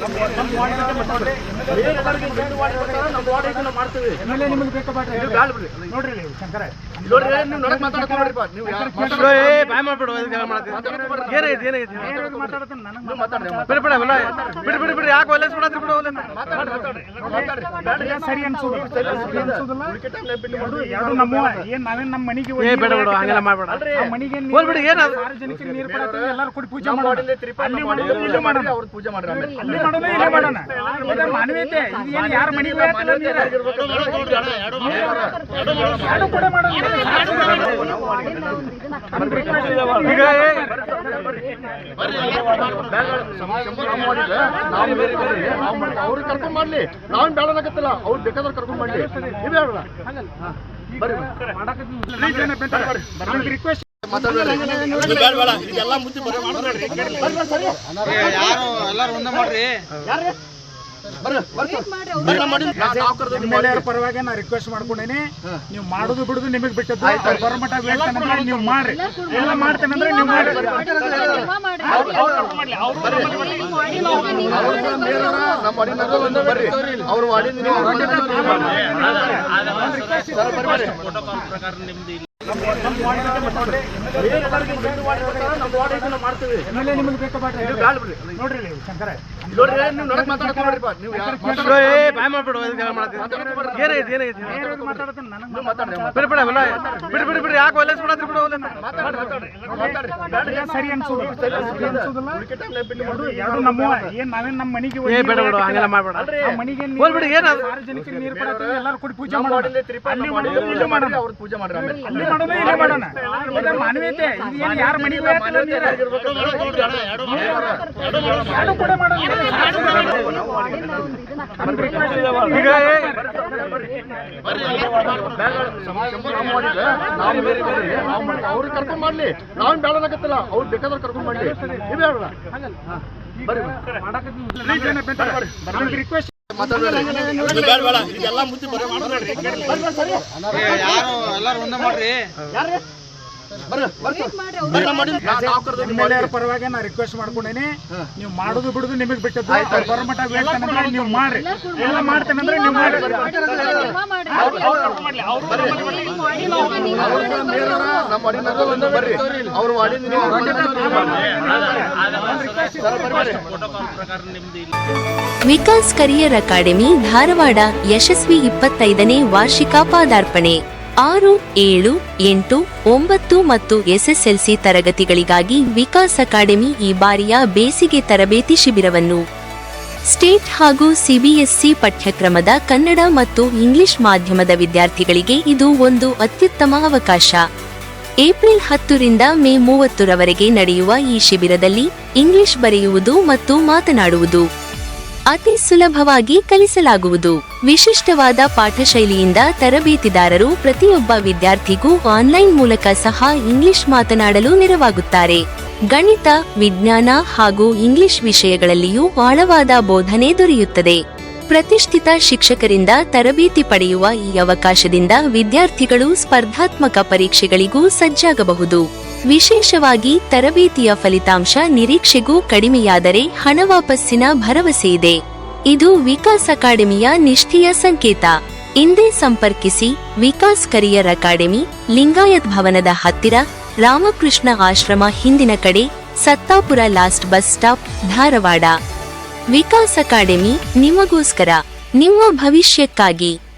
ಸರಿ ಏನ್ ನಾವೇನ್ ನಮ್ಮ ಮನೆಗೆ ಮನೆಗೆ ನೀರು- ಕೊಡತ್ತೀವಿ ಎಲ್ಲರೂ ಕೂಡಿ ಪೂಜೆ ಮಾಡೋಣ ಮಾಡೋದು ಇಲ್ಲಿ ಮಾಡೋಣ ಇಲ್ಲಿ ಮಾಡೋಣ? ಇದು ಮಾನವೀಯತೆ ಇದು ಏನು ಯಾರ ಮನೆಗೆ ಹೋಗತ್ತಿಲ್ಲ ನೀರು ಎರಡು ಕೂಡ ಮಾಡೋಣ ಈಗ ಏ, ನಾವು ಬೇರೆ ಬೇರೆ ನಾವು ಮಾಡ್ತಾ ಅವ್ರಿಗೆ ಕರ್ಕೊಂಡ್ ಮಾಡ್ಲಿ ನಾವೇನ್ ಬೇಡನಾಗತ್ತಿಲ್ಲ ಅವ್ರು ಬೇಕಾದ್ರೆ ಕರ್ಕೊಂಡ್ ಮಾಡ್ಲಿ ನೀವೇ ಹೇಳಲ್ಲ ಬರ್ರಿ ರಿಕ್ವೆಸ್ಟ್ ಯಾರು? ಎಲ್ಲಾರು ಒಂದೇ ಮಾಡ್ರಿ. ನಿಮ್ಮೆಲ್ಲರ ಪರವಾಗಿ ನಾ ರಿಕ್ವೆಸ್ಟ್ ಮಾಡ್ಕೊಂಡೇನಿ. ನೀವು ಮಾಡೋದು ಬಿಡುದು ನಿಮಗೆ ಬಿಟ್ಟದ್ದು. ಗೌರ್ಮೆಂಟ್ ನೀವು ಮಾಡ್ರಿ. ಎಲ್ಲ ಮಾಡ್ತೇನಂದ್ರೆ ನೀವು ಮಾಡ್ರಿ. ಅವ್ರು ಬಾಟ್ರಿ? ನೋಡ್ರಿ ಶಂಕರ. ಬಿಡಿ ಯಾಕೆ ಬಿಡತ್ರಿ ಬಿಡು ಸರಿ ಅನ್ಸೋದು ಎರಡು ನಮ್ಮ ಏನ್ ನಾವೇನ್ ನಮ್ಮ ಮನೆಗೆ ಏ ಬೇಡ ಬಿಡು ಹಂಗೆಲ್ಲ ಮಾಡ್ಬೇಡ. ಆ ಮನೆಗೆ ನೀರು- ಸಾರ್ವಜನಿಕರಿಗೆ ಕೊಡತ್ತೀವಿ ಎಲ್ಲರೂ ಕೂಡಿ ಪೂಜೆ ಮಾಡೋಣ. ಅಲ್ಲಿ ಮಾಡೋದು ಇಲ್ಲಿ ಮಾಡೋಣ. ಅವ್ರು ಪೂಜೆ ಮಾಡ್ರಿ ಅಲ್ಲಿ ಮಾಡೋದು ಇಲ್ಲಿ ಮಾಡೋಣ. ಮಾನವೀಯತೆ ಇದು ಏನು ಯಾರ ಮನೆಗೆ ಹೋಗತ್ತಿಲ್ಲ ನೀರು ಎರಡು ಕೂಡ ಮಾಡೋಣ ಅವ್ರಿಗೆ ಕರ್ಕೊಂಡ್ ಮಾಡ್ಲಿ ನಾವೇನ್ ಬೇಡನಾಗತ್ತಿಲ್ಲ ಅವ್ರು ಬೇಕಾದ್ರೆ ಕರ್ಕೊಂಡ್ ಮಾಡ್ಲಿ ಇದು ಹೇಳ ರಿಕ್ವೆಸ್ಟ್ ಇದೆಲ್ಲ ಮಾತಾಡ್ರಿ ಯಾರು ಎಲ್ಲಾರು ಒಂದೇ ಮಾಡ್ರಿ. ಪರವಾಗಿ ನಾ ರಿಕ್ವೆಸ್ಟ್ ಮಾಡ್ಕೊಂಡೇನಿ. ನೀವು ಮಾಡೋದು ಬಿಡುದು ನಿಮಗೆ ಬಿಟ್ಟದ್ದು ನೀವು ಮಾಡ್ರಿ. ಎಲ್ಲ ಮಾಡ್ತೇನಂದ್ರೆ ನೀವು ಮಾಡ್ರಿ. ಅವ್ರು ವಿಕಾಸ್ ಕರಿಯರ್ ಅಕಾಡೆಮಿ ಧಾರವಾಡ ಯಶಸ್ವಿ ಇಪ್ಪತ್ತೈದನೇ ವಾರ್ಷಿಕ ಪಾದಾರ್ಪಣೆ. ಆರು ಏಳು ಎಂಟು ಒಂಬತ್ತು ಮತ್ತು ಎಸ್ಎಸ್ಎಲ್ಸಿ ತರಗತಿಗಳಿಗಾಗಿ ವಿಕಾಸ್ ಅಕಾಡೆಮಿ ಈ ಬಾರಿಯ ಬೇಸಿಗೆ ತರಬೇತಿ ಶಿಬಿರವನ್ನು. ಸ್ಟೇಟ್ ಹಾಗೂ ಸಿಬಿಎಸ್ಇ ಪಠ್ಯಕ್ರಮದ ಕನ್ನಡ ಮತ್ತು ಇಂಗ್ಲಿಷ್ ಮಾಧ್ಯಮದ ವಿದ್ಯಾರ್ಥಿಗಳಿಗೆ ಇದು ಒಂದು ಅತ್ಯುತ್ತಮ ಅವಕಾಶ. ಏಪ್ರಿಲ್ ಹತ್ತರಿಂದ ಮೇ ಮೂವತ್ತರವರೆಗೆ ನಡೆಯುವ ಈ ಶಿಬಿರದಲ್ಲಿ ಇಂಗ್ಲಿಷ್ ಬರೆಯುವುದು ಮತ್ತು ಮಾತನಾಡುವುದು. ಅತಿ ಸುಲಭವಾಗಿ ಕಲಿಸಲಾಗುವುದು. ವಿಶಿಷ್ಟವಾದ ಪಾಠಶೈಲಿಯಿಂದ ತರಬೇತಿದಾರರು ಪ್ರತಿಯೊಬ್ಬ ವಿದ್ಯಾರ್ಥಿಗೂ ಆನ್ಲೈನ್ ಮೂಲಕ ಸಹ ಇಂಗ್ಲಿಷ್ ಮಾತನಾಡಲು ನೆರವಾಗುತ್ತಾರೆ. ಗಣಿತ, ವಿಜ್ಞಾನ ಹಾಗೂ ಇಂಗ್ಲಿಷ್ ವಿಷಯಗಳಲ್ಲಿಯೂ ಆಳವಾದ ಬೋಧನೆ ದೊರೆಯುತ್ತದೆ. ಪ್ರತಿಷ್ಠಿತ ಶಿಕ್ಷಕರಿಂದ ತರಬೇತಿ ಪಡೆಯುವ ಈ ಅವಕಾಶದಿಂದ ವಿದ್ಯಾರ್ಥಿಗಳು ಸ್ಪರ್ಧಾತ್ಮಕ ಪರೀಕ್ಷೆಗಳಿಗೂ ಸಜ್ಜಾಗಬಹುದು. ವಿಶೇಷವಾಗಿ ತರಬೇತಿಯ ಫಲಿತಾಂಶ ನಿರೀಕ್ಷೆಗೂ ಕಡಿಮೆಯಾದರೆ ಹಣ ವಾಪಸ್ಸಿನ ಭರವಸೆ ಇದೆ. ಇದು ವಿಕಾಸ್ ಅಕಾಡೆಮಿಯ ನಿಷ್ಠೆಯ ಸಂಕೇತ. ಇಂದೇ ಸಂಪರ್ಕಿಸಿ ವಿಕಾಸ್ ಕರಿಯರ್ ಅಕಾಡೆಮಿ, ಲಿಂಗಾಯತ್ ಭವನದ ಹತ್ತಿರ, ರಾಮಕೃಷ್ಣ ಆಶ್ರಮ ಹಿಂದಿನ ಕಡೆ, Sattapur last bus stop, Dharwad. Vikas academy ನಿಮಗೋಸ್ಕರ ನಿಮ್ಮ ಭವಿಷ್ಯಕ್ಕಾಗಿ.